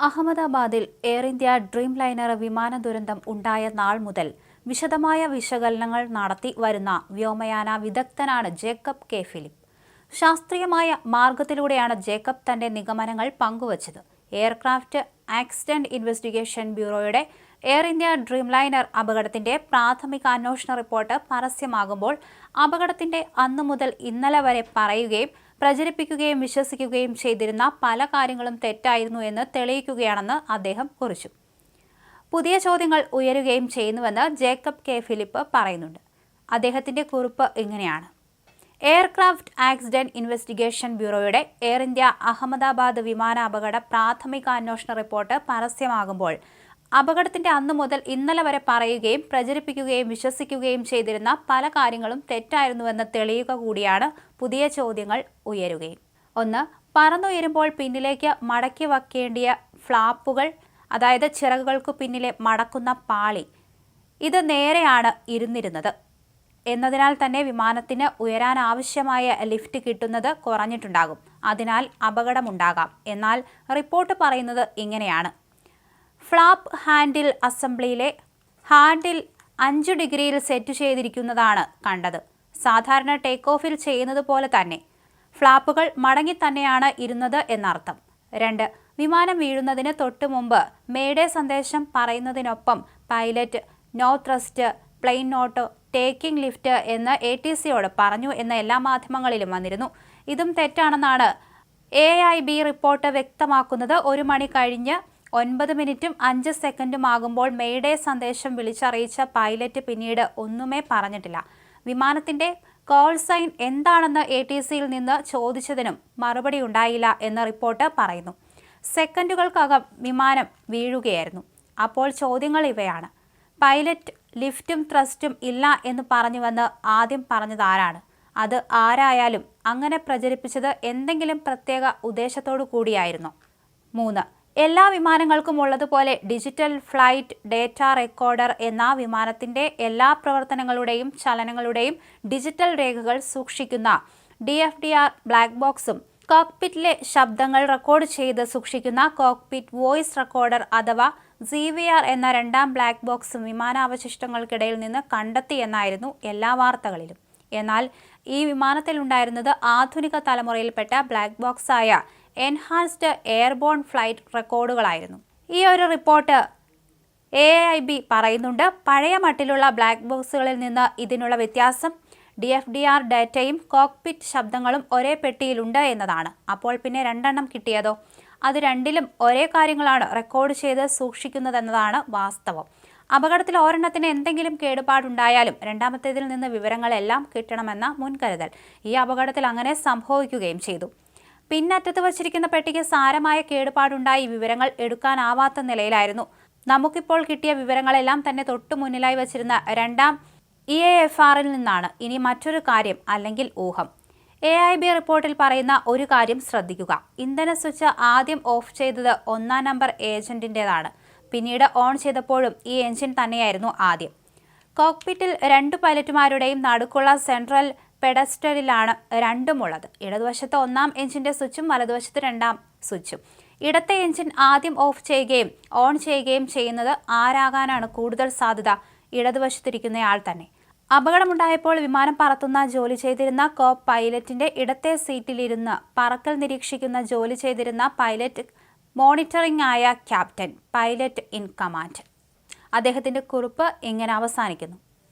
അഹമ്മദാബാദിൽ air India dream liner വിമാന ദുരന്തം ഉണ്ടായ നാൾ മുതൽ വിശദമായ വിശകലനങ്ങൾ നടത്തി വരുന്ന വ്യോമയാന വിദഗ്ധനാണ് ജേക്കബ് കെ ഫിലിപ്പ്. ശാസ്ത്രീയമായ മാർഗത്തിലൂടെയാണ് ജേക്കബ് തന്റെ നിഗമനങ്ങൾ പങ്കുവച്ചത്. എയർക്രാഫ്റ്റ് ആക്സിഡന്റ് ഇൻവെസ്റ്റിഗേഷൻ ബ്യൂറോയുടെ എയർ ഇന്ത്യ ഡ്രീം ലൈനർ അപകടത്തിന്റെ പ്രാഥമിക അന്വേഷണ റിപ്പോർട്ട് പരസ്യമാകുമ്പോൾ അപകടത്തിന്റെ അന്നു മുതൽ ഇന്നലെ വരെ പറയുകയും പ്രചരിപ്പിക്കുകയും വിശ്വസിക്കുകയും ചെയ്തിരുന്ന പല കാര്യങ്ങളും തെറ്റായിരുന്നു എന്ന് തെളിയിക്കുകയാണെന്ന് അദ്ദേഹം കുറിച്ചു. പുതിയ ചോദ്യങ്ങൾ ഉയരുകയും ചെയ്യുന്നുവെന്ന് ജേക്കബ് കെ. ഫിലിപ്പ് പറയുന്നുണ്ട്. അദ്ദേഹത്തിന്റെ കുറിപ്പ് ഇങ്ങനെയാണ്. എയർക്രാഫ്റ്റ് ആക്സിഡന്റ് ഇൻവെസ്റ്റിഗേഷൻ ബ്യൂറോയുടെ എയർ ഇന്ത്യ അഹമ്മദാബാദ് വിമാന അപകട പ്രാഥമിക അന്വേഷണ റിപ്പോർട്ട് പരസ്യമാകുമ്പോൾ അപകടത്തിന്റെ അന്നു മുതൽ ഇന്നലെ വരെ പറയുകയും പ്രചരിപ്പിക്കുകയും വിശ്വസിക്കുകയും ചെയ്തിരുന്ന പല കാര്യങ്ങളും തെറ്റായിരുന്നുവെന്ന് തെളിയുക കൂടിയാണ് പുതിയ ചോദ്യങ്ങൾ ഉയരുകയും. ഒന്ന് പറന്നുയരുമ്പോൾ പിന്നിലേക്ക് മടക്കി വയ്ക്കേണ്ടിയ ഫ്ലാപ്പുകൾ അതായത് ചിറകുകൾക്ക് പിന്നിലെ മടക്കുന്ന പാളി ഇത് നേരെയാണ് ഇരുന്നിരുന്നത്. എന്നതിനാൽ തന്നെ വിമാനത്തിന് ഉയരാൻ ആവശ്യമായ ലിഫ്റ്റ് കിട്ടുന്നത് കുറഞ്ഞിട്ടുണ്ടാകും. അതിനാൽ അപകടമുണ്ടാകാം. എന്നാൽ റിപ്പോർട്ട് പറയുന്നത് ഇങ്ങനെയാണ്. ഫ്ലാപ്പ് ഹാൻഡിൽ അസംബ്ലിയിലെ ഹാൻഡിൽ അഞ്ച് ഡിഗ്രിയിൽ സെറ്റ് ചെയ്തിരിക്കുന്നതാണ് കണ്ടത്. സാധാരണ ടേക്ക് ഓഫിൽ ചെയ്യുന്നത് പോലെ തന്നെ ഫ്ലാപ്പുകൾ മടങ്ങി തന്നെയാണ് ഇരുന്നത് എന്നർത്ഥം. രണ്ട് വിമാനം വീഴുന്നതിന് തൊട്ട് മുമ്പ് മേഡേ സന്ദേശം പറയുന്നതിനൊപ്പം pilot no thrust plane not taking lift എന്ന് എ ടി സിയോട് പറഞ്ഞു എന്ന എല്ലാ മാധ്യമങ്ങളിലും വന്നിരുന്നു. ഇതും തെറ്റാണെന്നാണ് എ ഐ ബി റിപ്പോർട്ട് വ്യക്തമാക്കുന്നത്. ഒരു മണി കഴിഞ്ഞ് ഒൻപത് മിനിറ്റും അഞ്ച് സെക്കൻഡും ആകുമ്പോൾ മെയ്ഡേ സന്ദേശം വിളിച്ചറിയിച്ച പൈലറ്റ് പിന്നീട് ഒന്നുമേ പറഞ്ഞിട്ടില്ല. വിമാനത്തിന്റെ കോൾ സൈൻ എന്താണെന്ന് എ ടി സിയിൽ നിന്ന് ചോദിച്ചതിനും മറുപടി ഉണ്ടായില്ല എന്ന റിപ്പോർട്ട് പറയുന്നു. സെക്കൻഡുകൾക്കകം വിമാനം വീഴുകയായിരുന്നു. അപ്പോൾ ചോദ്യങ്ങൾ ഇവയാണ്. പൈലറ്റ് ലിഫ്റ്റും ത്രസ്റ്റും ഇല്ല എന്ന് പറഞ്ഞുവെന്ന് ആദ്യം പറഞ്ഞത് ആരാണ്? അത് ആരായാലും അങ്ങനെ പ്രചരിപ്പിച്ചത് എന്തെങ്കിലും പ്രത്യേക ഉദ്ദേശത്തോടു കൂടിയായിരുന്നു? മൂന്ന്. എല്ലാ വിമാനങ്ങൾക്കും ഉള്ളതുപോലെ ഡിജിറ്റൽ ഫ്ലൈറ്റ് ഡേറ്റ റെക്കോർഡർ എന്ന വിമാനത്തിന്റെ എല്ലാ പ്രവർത്തനങ്ങളുടെയും ചലനങ്ങളുടെയും ഡിജിറ്റൽ രേഖകൾ സൂക്ഷിക്കുന്ന D F D R black ബോക്സും കോക്പിറ്റിലെ ശബ്ദങ്ങൾ റെക്കോർഡ് ചെയ്ത് സൂക്ഷിക്കുന്ന കോക്പിറ്റ് വോയിസ് റെക്കോർഡർ അഥവാ സി വി ആർ എന്ന രണ്ടാം ബ്ലാക്ക് ബോക്സും വിമാനാവശിഷ്ടങ്ങൾക്കിടയിൽ നിന്ന് കണ്ടെത്തിയെന്നായിരുന്നു എല്ലാ വാർത്തകളിലും. എന്നാൽ ഈ വിമാനത്തിലുണ്ടായിരുന്നത് ആധുനിക തലമുറയിൽപ്പെട്ട ബ്ലാക്ക് ബോക്സായ എൻഹാൻസ്ഡ് എയർബോൺ ഫ്ലൈറ്റ് റെക്കോർഡുകളായിരുന്നു. ഈ ഒരു റിപ്പോർട്ട് എ ഐ ബി പറയുന്നുണ്ട്. പഴയ മട്ടിലുള്ള ബ്ലാക്ക് ബോക്സുകളിൽ നിന്ന് ഇതിനുള്ള വ്യത്യാസം ഡി എഫ് ഡി ആർ ഡാറ്റയും കോക്ക്പിറ്റ് ശബ്ദങ്ങളും ഒരേ പെട്ടിയിലുണ്ട് എന്നതാണ്. അപ്പോൾ പിന്നെ രണ്ടെണ്ണം കിട്ടിയതോ? അത് രണ്ടിലും ഒരേ കാര്യങ്ങളാണ് റെക്കോർഡ് ചെയ്ത് സൂക്ഷിക്കുന്നതെന്നതാണ് വാസ്തവം. അപകടത്തിൽ ഒരെണ്ണത്തിന് എന്തെങ്കിലും കേടുപാടുണ്ടായാലും രണ്ടാമത്തേതിൽ നിന്ന് വിവരങ്ങളെല്ലാം കിട്ടണമെന്ന മുൻകരുതൽ ഈ അപകടത്തിൽ അങ്ങനെ സംഭവിക്കുകയും ചെയ്തു. പിന്നറ്റത്ത് വച്ചിരിക്കുന്ന പെട്ടിക്ക് സാരമായ കേടുപാടുണ്ടായി വിവരങ്ങൾ എടുക്കാനാവാത്ത നിലയിലായിരുന്നു. നമുക്കിപ്പോൾ കിട്ടിയ വിവരങ്ങളെല്ലാം തന്നെ തൊട്ടു മുന്നിലായി വച്ചിരുന്ന രണ്ടാം ഇ എ എഫ് ആറിൽ നിന്നാണ് ഇനി മറ്റൊരു കാര്യം അല്ലെങ്കിൽ ഊഹം. എ ഐ ബി റിപ്പോർട്ടിൽ പറയുന്ന ഒരു കാര്യം ശ്രദ്ധിക്കുക. ഇന്ധന സ്വിച്ച് ആദ്യം ഓഫ് ചെയ്തത് ഒന്നാം നമ്പർ ഏജന്റിന്റെതാണ് പിന്നീട് ഓൺ ചെയ്തപ്പോഴും ഈ എഞ്ചിൻ തന്നെയായിരുന്നു ആദ്യം. കോക്പിറ്റിൽ രണ്ട് പൈലറ്റുമാരുടെയും നടുക്കുള്ള സെൻട്രൽ പെഡസ്റ്റലിലാണ് രണ്ടുമുള്ളത്. ഇടതുവശത്ത് ഒന്നാം എഞ്ചിന്റെ സ്വിച്ചും വലതുവശത്ത് രണ്ടാം സ്വിച്ചും. ഇടത്തെ എഞ്ചിൻ ആദ്യം ഓഫ് ചെയ്യുകയും ഓൺ ചെയ്യുകയും ചെയ്യുന്നത് ആരാകാനാണ് കൂടുതൽ സാധ്യത? ഇടതുവശത്തിരിക്കുന്നയാൾ തന്നെ. അപകടമുണ്ടായപ്പോൾ വിമാനം പറത്തുന്ന ജോലി ചെയ്തിരുന്ന കോ പൈലറ്റിന്റെ ഇടത്തെ സീറ്റിലിരുന്ന് പറക്കൽ നിരീക്ഷിക്കുന്ന ജോലി ചെയ്തിരുന്ന പൈലറ്റ് മോണിറ്ററിംഗ് ആയ ക്യാപ്റ്റൻ പൈലറ്റ് ഇൻ കമാൻഡ്. അദ്ദേഹത്തിന്റെ കുറിപ്പ് ഇങ്ങനെ അവസാനിക്കുന്നു.